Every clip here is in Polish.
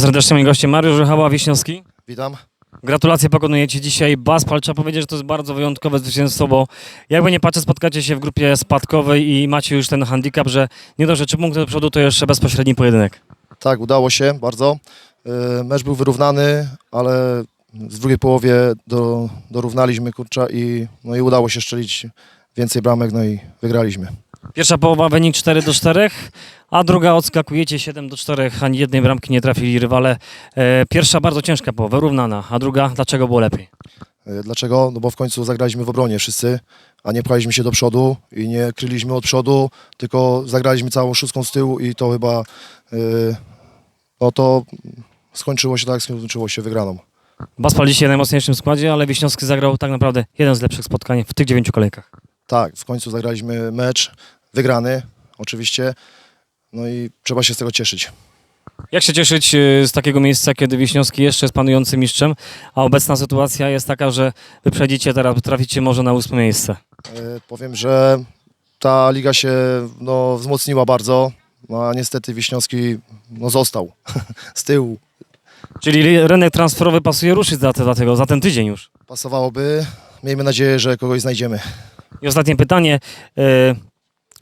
Serdecznie moim gościem Mariusz Rychała Wiśniowski. Witam. Gratulacje, pokonujecie dzisiaj Baspal. Trzeba powiedzieć, że to jest bardzo wyjątkowe zwycięstwo, bo jakby nie patrzę, spotkacie się w grupie spadkowej i macie już ten handicap, że nie dość, że trzy punkty do przodu, to jeszcze bezpośredni pojedynek. Tak, udało się bardzo. Yy, Mecz był wyrównany, ale w drugiej połowie do, dorównaliśmy kurcza i, no i udało się szczelić więcej bramek, no i wygraliśmy. Pierwsza połowa wynik 4 do 4, a druga odskakujecie 7 do 4, ani jednej bramki nie trafili rywale. E, Pierwsza bardzo ciężka połowa, wyrównana, a druga dlaczego było lepiej? Yy, Dlaczego? No bo w końcu zagraliśmy w obronie wszyscy, a nie pchaliśmy się do przodu i nie kryliśmy od przodu, tylko zagraliśmy całą szóstką z tyłu i to chyba, yy, no to skończyło się tak, skończyło się wygraną. Baspal dzisiaj w najmocniejszym składzie, ale Wiśniowski zagrał tak naprawdę jeden z lepszych spotkań w tych dziewięciu kolejkach. Tak, w końcu zagraliśmy mecz, wygrany oczywiście, no i trzeba się z tego cieszyć. Jak się cieszyć y, z takiego miejsca, kiedy Wiśniowski jeszcze jest panującym mistrzem, a obecna sytuacja jest taka, że wyprzedzicie teraz, traficie może na ósme miejsce. E, Powiem, że ta liga się no, wzmocniła bardzo, no, a niestety Wiśniowski no, został z tyłu. Czyli li- rynek transferowy pasuje ruszyć za, te, za, tego, za ten tydzień już. Pasowałoby, miejmy nadzieję, że kogoś znajdziemy. I ostatnie pytanie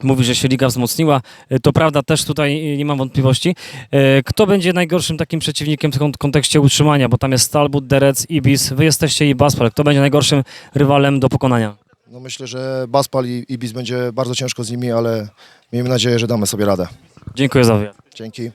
mówi, że się liga wzmocniła. E, to prawda, też tutaj e, nie mam wątpliwości. E, kto będzie najgorszym takim przeciwnikiem w kontekście utrzymania? Bo tam jest Stalbut, Derec, Ibis, wy jesteście i Baspal. Kto będzie najgorszym rywalem do pokonania? No myślę, że Baspal i Ibis będzie bardzo ciężko z nimi, ale miejmy nadzieję, że damy sobie radę. Dziękuję za wywiad. Dzięki.